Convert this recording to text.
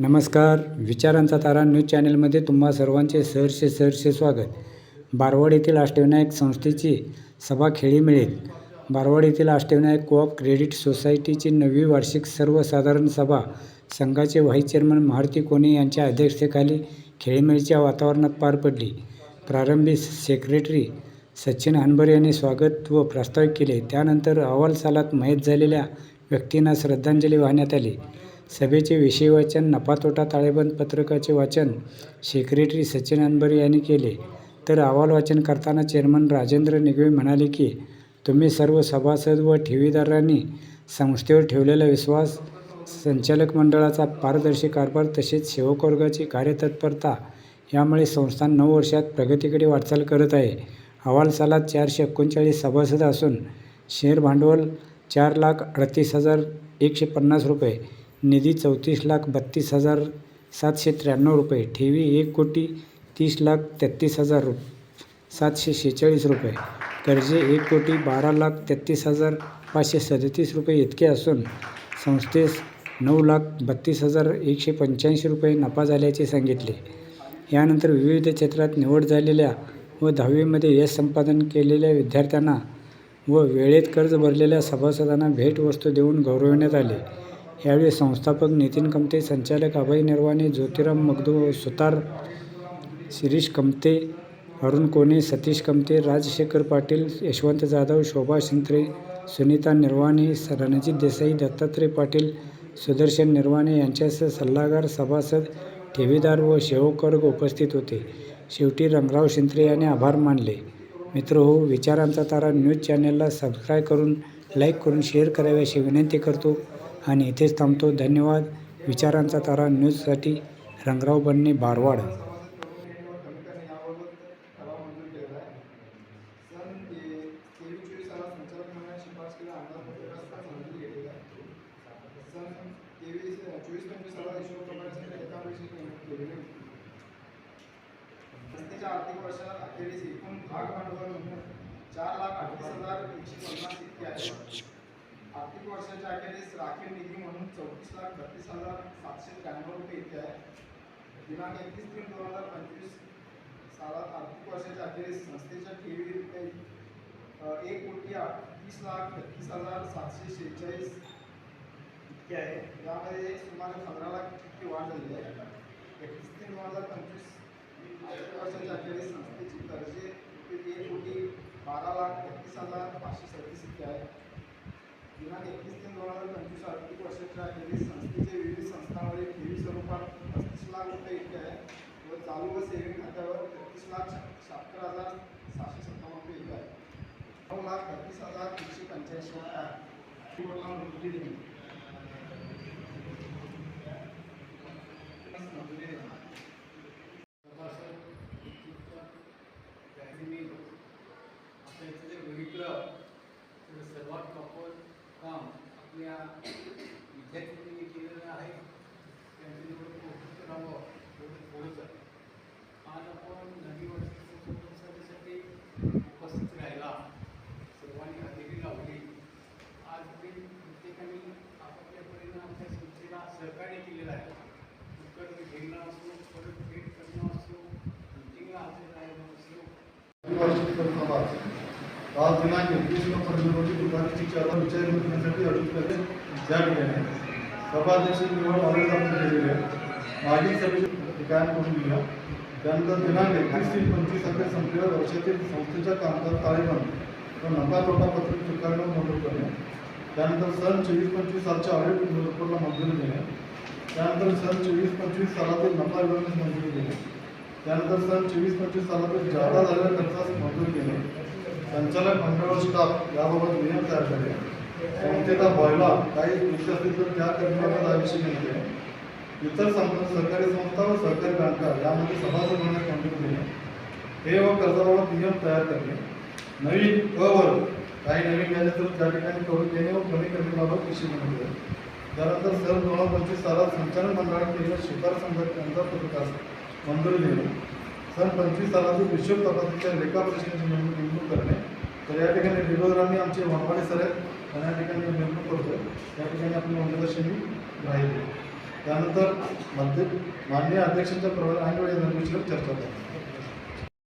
नमस्कार विचारांचा तारा न्यूज चॅनलमध्ये तुम्हा सर्वांचे सहर्ष सहर्ष स्वागत. बारवाड येथील अष्टविनायक संस्थेची सभा खेळी मिळेल. बारवाड येथील अष्टविनायक कोऑप क्रेडिट सोसायटीची नववी वार्षिक सर्वसाधारण सभा संघाचे व्हाईस चेअरमन महारती कोणे यांच्या अध्यक्षतेखाली खेळीमेळीच्या वातावरणात पार पडली. प्रारंभी सेक्रेटरी सचिन हनबरे यांनी स्वागत व प्रास्ताविक केले. त्यानंतर अहवाल सालात मयत झालेल्या व्यक्तींना श्रद्धांजली वाहण्यात आली. सभेचे विषयवाचन नफातोटा ताळेबंद पत्रकाचे वाचन सेक्रेटरी सचिन अनबरे यांनी केले. तर अहवाल वाचन करताना चेअरमन राजेंद्र निगवे म्हणाले की तुम्ही सर्व सभासद व ठेवीदारांनी संस्थेवर ठेवलेला विश्वास संचालक मंडळाचा पारदर्शी कारभार तसेच सेवकवर्गाची कार्यतत्परता यामुळे संस्था नऊ वर्षात प्रगतीकडे वाटचाल करत आहे. अहवाल सालात चारशे एकोणचाळीस सभासद असून शेअर भांडवल चार लाख अडतीस हजार एकशे पन्नास रुपये निधी चौतीस लाख बत्तीस हजार सातशे त्र्याण्णव रुपये. ठेवी एक कोटी तीस लाख तेहतीस हजार रु सातशे शेहेचाळीस रुपये. कर्जे एक कोटी बारा लाख तेहतीस हजार पाचशे सदतीस रुपये इतके असून संस्थेस नऊ लाख बत्तीस हजार एकशे पंच्याऐंशी रुपये नफा झाल्याचे सांगितले. यानंतर विविध क्षेत्रात निवड झालेल्या व दहावीमध्ये यश संपादन केलेल्या विद्यार्थ्यांना व वेळेत कर्ज भरलेल्या सभासदांना भेटवस्तू देऊन गौरविण्यात आले. यावेळी संस्थापक नितीन कमते संचालक अभय निर्वाणे ज्योतिराम मगदू सुतार शिरीष कमते अरुण कोणे सतीश कमते राजशेखर पाटील यशवंत जाधव शोभा शिंत्रे सुनीता निर्वाणे रणजित देसाई दत्तात्रय पाटील सुदर्शन निर्वाणे यांच्यासह सल्लागार सभासद ठेवीदार व शेवकर्ग उपस्थित होते. शेवटी रंगराव शिंत्रे यांनी आभार मानले. मित्र हो विचारांचा तारा न्यूज चॅनलला सबस्क्राईब करून लाईक करून शेअर करावे अशी विनंती करतो. आणि इथेच थांबतो. धन्यवाद. विचारांचा तारा न्यूजसाठी रंगराव बन्ने बारवाड. आर्थिक वर्षात अखेरीस एकूण भाग भांडवल म्हणून चार लाख अठ्ठावीस हजार एकशे पन्नास इतके आहे आर्थिक वर्षाच्या अखेरीस राखीव निधी म्हणून चौतीस लाख बत्तीस हजार सातशे त्र्याण्णव रुपये इतके आहे. दिनांक एकतीस तीन दोन हजार पंचवीस सालात आर्थिक वर्षाच्या अखेरीस संस्थेच्या ठेवी रुपये एक कोटी आठ- तीस लाख बत्तीस हजार सातशे शेहेचाळीस इतके आहे. यामध्ये सुमारे पंधरा लाख इतकी वाढ झालेली आहे. एकतीस तीन दोन हजार पंचवीस आर्थिक वर्षाच्या अखेरीस संस्थेची कर्जे एक कोटी बारा लाख बत्तीस हजार पाचशे सत्तीस इतके आहे. दिनांक एकवीस तीन दोन हजार पंचवीस आर्थिक वर्षाच्या म्हणजे अखेरीस संस्थेचे विविध संस्थांमध्ये ठेवी स्वरूपात पस्तीस लाख रुपये इतके आहे. व चालू व सेविंग खात्यावर तेहतीस लाख शहात्तर हजार सहाशे सत्तावन्न रुपये इतके आहे. नऊ लाख तेहतीस हजार तीनशे पंच्याऐंशी आहे. ही देणे. मंजुरी देणे. मी आपल्या जे बघितलं तर सर्वात टॉपर काम आपल्या विद्यार्थ्यांनी केलेलं आहे त्यांनी जेवढं कौतुक करावं तेवढं थोडंच आहे आज आपण नवी वर्षाच्या संसदेसाठी उपस्थित राहिला सर्वांनी हजेरी लावली आज ते प्रत्येकाने आपापल्या परीनं आमच्या संस्थेला सहकार्य केलेलं आहे उत्तर घेणं असो परत भेट करणं असो मिटिंगला हजर राहणं असो वार्षिक सभा आज दिनांक एकवीस नोव्हेंबर रोजी दुपारी चार विचार करण्यासाठी अर्ज करते त्या ठिकाणी सभाध्यक्ष निवड ऑलरेडी आपण केलेली आहे. मागील सभेचे ठिकाण करून दिलं त्यानंतर दिनांक एकवीस ते पंचवीस अखेर संपलेल्या वर्षातील संस्थेच्या कामकाज ताळेबंद व नफा तोटा पत्र स्वीकारणं मंजूर करणे त्यानंतर सन चोवीस पंचवीस सालच्या ऑडिट रिपोर्टला मंजुरी देणे त्यानंतर सन चोवीस पंचवीस सालातील नफा विवरणास मंजुरी देणे त्यानंतर सन चोवीस पंचवीस सालातील जादा झालेल्या खर्चास मंजूर केली संचालक मंडळ स्टाफ याबाबत नियम तयार झाले संस्थेचा बॉयला काही दोषी असतील तर त्या कर्मचाऱ्यांना दाविषयी मिळते इतर संस्था सरकारी संस्था व सरकारी बँका यामध्ये सभासद होण्यास मंजूर देणे हे व कर्जाबाबत नियम तयार करणे नवीन अ काही नवीन व्याजे तर त्या ठिकाणी करून देणे व कमी करण्याबाबत विषय मिळते त्यानंतर सर दोन हजार पंचवीस सालात संचालक मंडळाने केलेल्या त्यांचा प्रकाश मंजुरी देणे सन पंचवीस सालातील विश्व तपासणीच्या लेखा प्रश्नाची नेमणूक नेमणूक करणे. तर या ठिकाणी डिलोदरांनी आमचे वनवाडी सर आहेत. आणि या ठिकाणी नेमणूक करतोय. त्या ठिकाणी आपण मार्गदर्शनही राहिले. त्यानंतर मध्य माननीय अध्यक्षांच्या प्रमाणे आणि चर्चा करतो